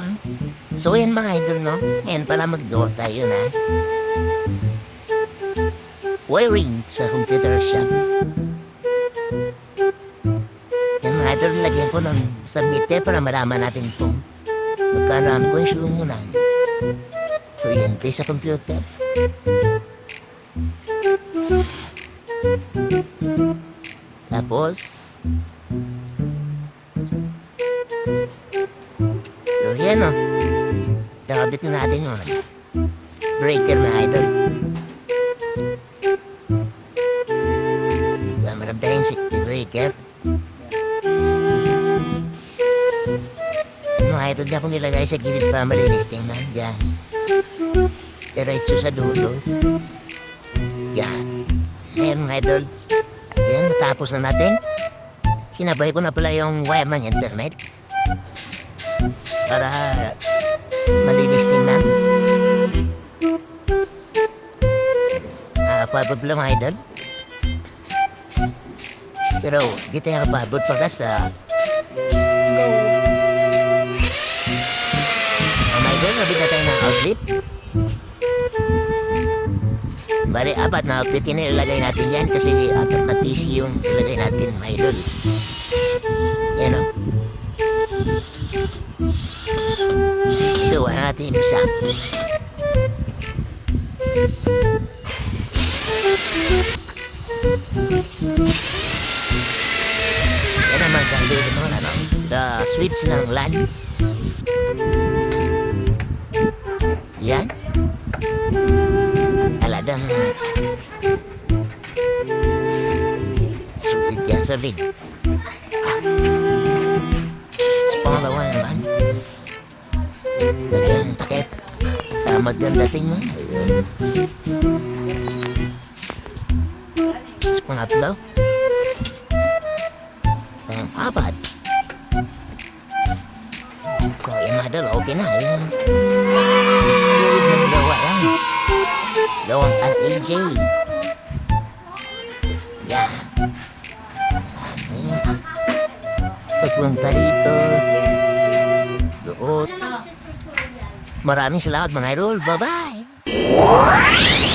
ah. So yan mga idol no. Ngayon pala mag-door tayo na. Wiring sa computer shop. Yan mga idol, lagyan ko ng submite para malaman natin kung magkano ang na. So yan, play sa computer. Tapos, so yan o. Nakabit na natin yung ano, breaker na idol. Yan, marap tayong safety breaker. Ano idol na akong nilagay sa gilid para malinis tingnan. Yan. Diretso sa dulo. Yan. Ayan mga idol. Ayan, natapos na natin. Sinabay ko na pala yung wire ng internet. Para malinis tingnan. Ah, pabot lang mga idol. Pero, di tayo kapabot para sa... Oh my God, nabit na tayo ng outlet. Bali, apat na outlet yun ilalagay natin yan kasi apat na PC yung ilagay natin, my idol. Natin isa. Yan naman gagawin ko naman ano, the switch ng LAN. Yan. Talagang sulit yan sa lid. Sa Para maganda tingnan. Ayun. Sa pangatlo, ang apat. So, yung mga dalawa, okay na. Yung sulit ng dalawa yan. Dalawang RAJ. Ayan. Pagpunta dito. Doon. Maraming salamat mga idol. Bye-bye.